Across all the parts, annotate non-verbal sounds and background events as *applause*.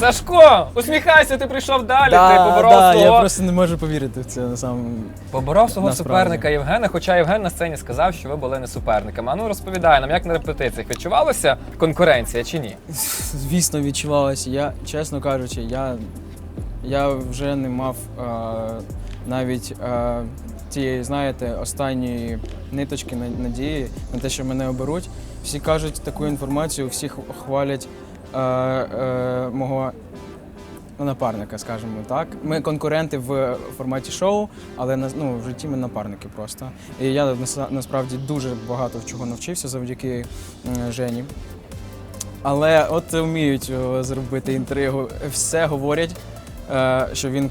Сашко, усміхайся, ти прийшов далі, ти поборов да, свого я просто не можу повірити в це на самому. Поборов свого Насправді. суперника Євгена, хоча Євген на сцені сказав, що ви були не суперниками. А ну розповідай нам, як на репетиціях відчувалася конкуренція чи ні? Звісно, відчувалося. Я, чесно кажучи, я, я вже не мав е, навіть е, тієї, знаєте, останньої ниточки надії на те, що мене оберуть. Всі кажуть таку інформацію, всі хвалять е, е, мого напарника, скажімо так. Ми конкуренти в форматі шоу, але ну, в житті ми напарники просто. І я насправді дуже багато чого навчився завдяки Жені. Але от вміють зробити інтригу. Все говорять, е, що він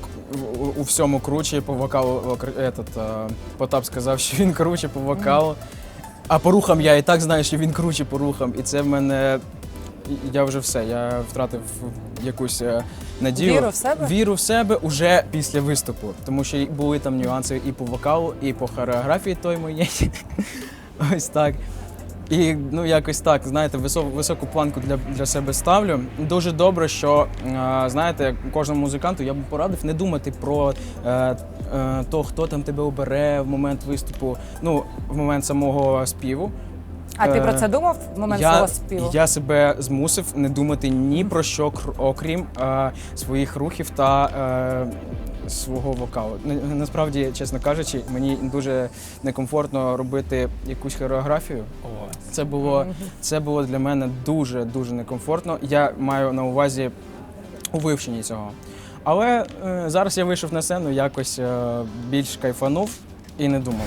у, у всьому круче по вокалу. Этот, е, Потап сказав, що він круче по вокалу. А по рухам я і так знаю, що він круче по рухам. І це в мене. Я вже все. Я втратив якусь е, надію. Віру в себе? Віру в себе уже після виступу. Тому що були там нюанси і по вокалу, і по хореографії той моєї. *laughs* Ось так. І ну якось так, знаєте, високу, високу планку для, для себе ставлю. Дуже добре, що е, знаєте, кожному музиканту я б порадив не думати про е, е, то, хто там тебе обере в момент виступу, ну в момент самого співу. А ти Е, про це думав в момент я, свого співу? Я себе змусив не думати ні про що, кр- окрім е, своїх рухів та е, свого вокалу. На- Насправді, чесно кажучи, мені дуже некомфортно робити якусь хореографію. Це було, це було для мене дуже дуже некомфортно. Я маю на увазі у вивченні цього. Але е, зараз я вийшов на сцену, якось е, більш кайфанув і не думав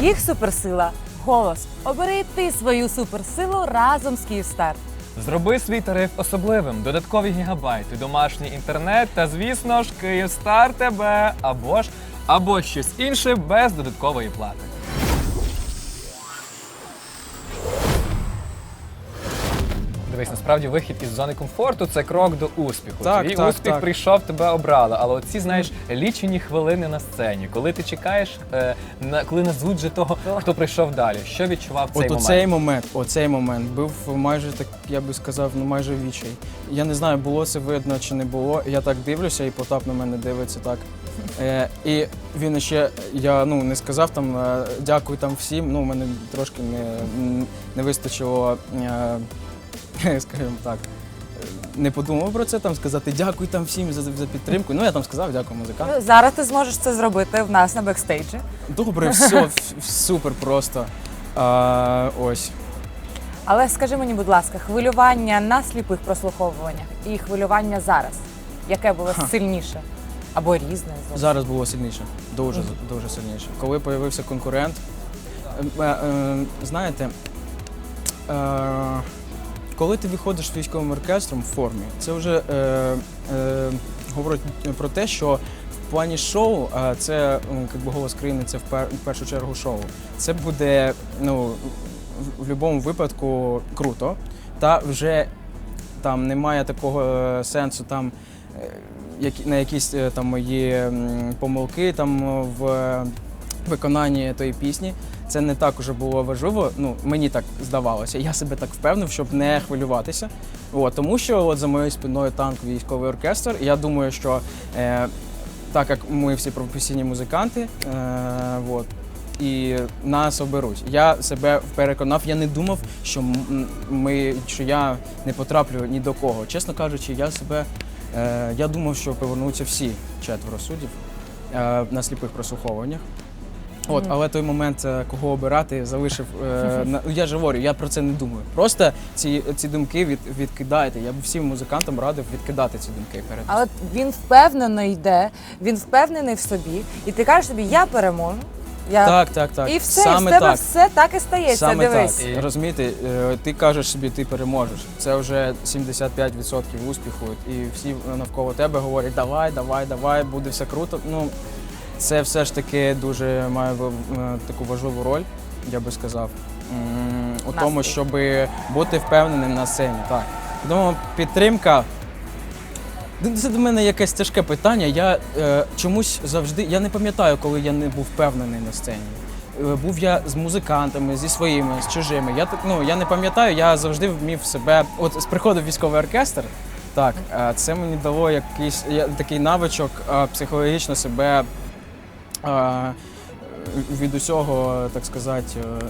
Їх суперсила голос. Обери ти свою суперсилу разом з Київстар. Зроби свій тариф особливим, додаткові гігабайти, домашній інтернет та, звісно ж, Київстар тебе або ж або щось інше без додаткової плати. Дивись, насправді вихід із зони комфорту це крок до успіху. Так, Твій так, успіх так. прийшов, тебе обрали. Але оці, знаєш, лічені хвилини на сцені, коли ти чекаєш, е, на коли назвуть же того, хто прийшов далі. Що відчував цей От момент? оцей момент, оцей момент був майже так, я би сказав, ну майже відчай. Я не знаю, було це видно чи не було. Я так дивлюся, і Потап на мене дивиться так. *laughs* Е, і він ще, я ну не сказав там е, дякую там всім. Ну, мене трошки не, не вистачило, е, *laughs* скажімо так. е, Не подумав про це, там сказати дякую там всім за, за підтримку. Ну я там сказав дякую музикантам. Ну, Зараз ти зможеш це зробити в нас на бекстейджі. Добре, все, *laughs* супер просто. А, ось. Але скажи мені, будь ласка, хвилювання на сліпих прослуховуваннях і хвилювання зараз, яке було сильніше або різне? зовсім? Зараз було сильніше, дуже дуже сильніше. Коли з'явився конкурент, е, е, знаєте, е, коли ти виходиш з військовим оркестром в формі, це вже е, е, говорить про те, що в плані шоу, а це як би голос країни, це в, пер, в першу чергу шоу. Це буде ну, в будь-якому випадку круто. Та вже там немає такого е, сенсу там. е, на якісь е, там мої помилки там в е, виконанні тої пісні. Це не так уже було важливо. Ну мені так здавалося. Я себе так впевнив, щоб не хвилюватися. От, тому що от за моєю спиною танк військовий оркестр. Я думаю, що е, так як ми всі професійні музиканти, е, от, і нас оберуть. Я себе переконав, я не думав, що ми, що я не потраплю ні до кого. Чесно кажучи, я себе е, я думав, що повернуться всі четверо суддів е, на сліпих прослуховуваннях. От, але той момент, е, кого обирати, залишив. Е, на, я ж говорю, я про це не думаю. Просто ці, ці думки від, відкидайте. Я б всім музикантам радив відкидати ці думки перед. Але він впевнено йде, він впевнений в собі, і ти кажеш собі, я переможу. Я... Так, так, так. І все, Саме і в тебе так. все так і стається. Саме Дивись. так. Розумієте, е, ти кажеш собі, ти переможеш. Це вже 75% успіху. І всі навколо тебе говорять, давай, давай, давай, буде все круто. Ну, це все ж таки дуже має е, таку важливу роль, я би сказав. У тому, щоб бути впевненим на сцені. Так. Тому підтримка. Ну, Це до мене якесь тяжке питання. Я е, чомусь завжди. Я не пам'ятаю, коли я не був впевнений на сцені. е, був я з музикантами, зі своїми, з чужими. Я так ну я не пам'ятаю, я завжди вмів себе. От з приходу в військовий оркестр. Так, е, це мені дало якийсь я- такий навичок е, психологічно себе від усього, так сказати, е,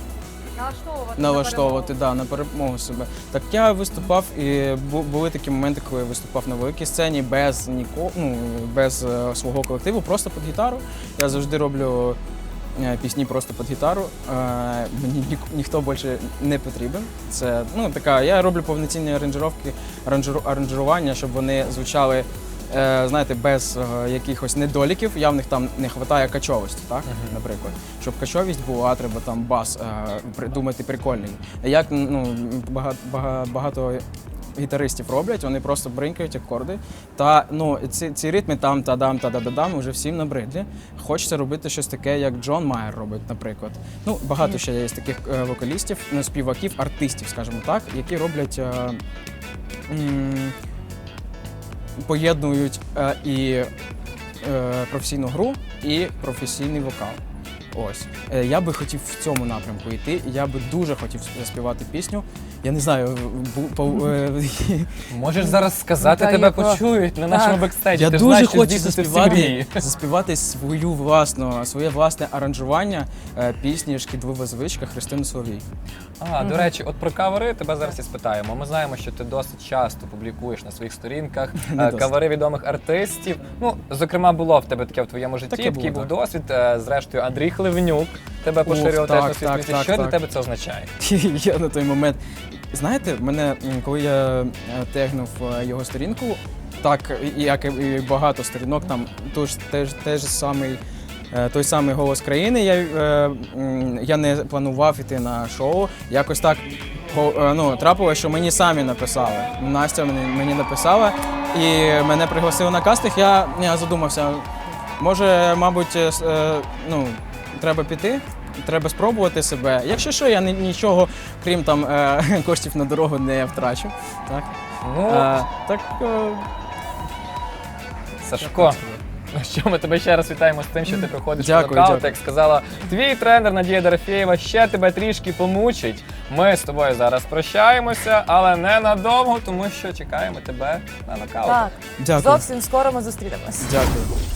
Налаштовувати. налаштовувати да, на перемогу себе. Так я виступав, і бу- були такі моменти, коли я виступав на великій сцені без ніко, ну, без е, свого колективу, просто під гітару. Я завжди роблю е, пісні просто під гітару. Мені ні, ніхто більше не потрібен. Це ну така. Я роблю повноцінні аранжировки, аранжиру, аранжирування, щоб вони звучали. Е, Знаєте, без е, якихось недоліків, явних там не вистачає качовості, так? Наприклад. Щоб качовість була, треба там бас е, придумати прикольний. Як ну, багато, багато гітаристів роблять, вони просто бринкають акорди. Та ну, ці, ці ритми там та дам та да да дам вже всім набридлі. Хочеться робити щось таке, як Джон Майер робить, наприклад. Ну, багато ще є таких вокалістів, ну, співаків, артистів, скажімо так, які роблять. Е, поєднують е, і е, професійну гру, і професійний вокал. Ось. Е, я би хотів в цьому напрямку йти. Я би дуже хотів заспівати пісню. Я не знаю, е, *laughs* Можеш зараз сказати, тебе почують на нашому бекстейджі. я дуже хочу заспівати, заспівати свою власну, своє власне аранжування е, пісні Шкідлива звичка Христини Соловій. А, до речі, от про кавери тебе зараз і спитаємо. Ми знаємо, що ти досить часто публікуєш на своїх сторінках *laughs* кавери відомих артистів. Ну, зокрема, було в тебе таке в твоєму житті, такий був досвід. Зрештою, Андрій Хливнюк тебе Ух, поширював так, на своїй так, так, Що для так. тебе це означає? *laughs* я на той момент. Знаєте, мене, м, коли я е, тегнув е, його сторінку, так і- як і багато сторінок, там тож, теж, теж самий, е, той самий голос країни. Я, е, м, я не планував іти на шоу. Якось так е, ну, трапилося, що мені самі написали. Настя мені, мені написала і мене пригласили на кастинг. Я, я задумався, може, мабуть, е, с- е, ну, треба піти. Треба спробувати себе. Якщо що, я нічого, крім там е, *laughs* коштів на дорогу, не втрачу. Так, Ну, е, так е, Сашко. Що, ми тебе ще раз вітаємо з тим, що ти проходиш Дякую, нокаут. Як сказала твій тренер Надія Дорофєєва, ще тебе трішки помучить. Ми з тобою зараз прощаємося, але не надовго, тому що чекаємо тебе на нокаут. Так. дякую. Зовсім скоро ми зустрінемось. Дякую.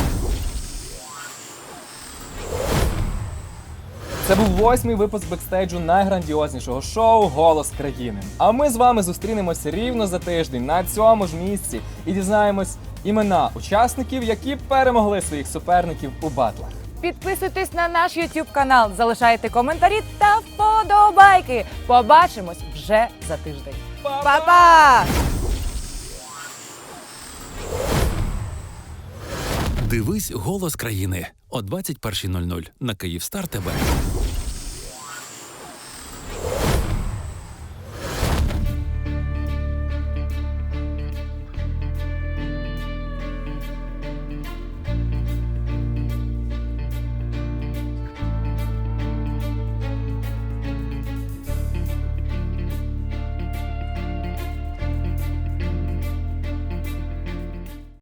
Це був восьмий випуск бекстейджу найграндіознішого шоу Голос країни. А ми з вами зустрінемося рівно за тиждень на цьому ж місці і дізнаємось імена учасників, які перемогли своїх суперників у батлах. Підписуйтесь на наш YouTube канал, залишайте коментарі та вподобайки. Побачимось вже за тиждень. Па-па! Дивись голос країни о 21.00 на Київстар ТБ.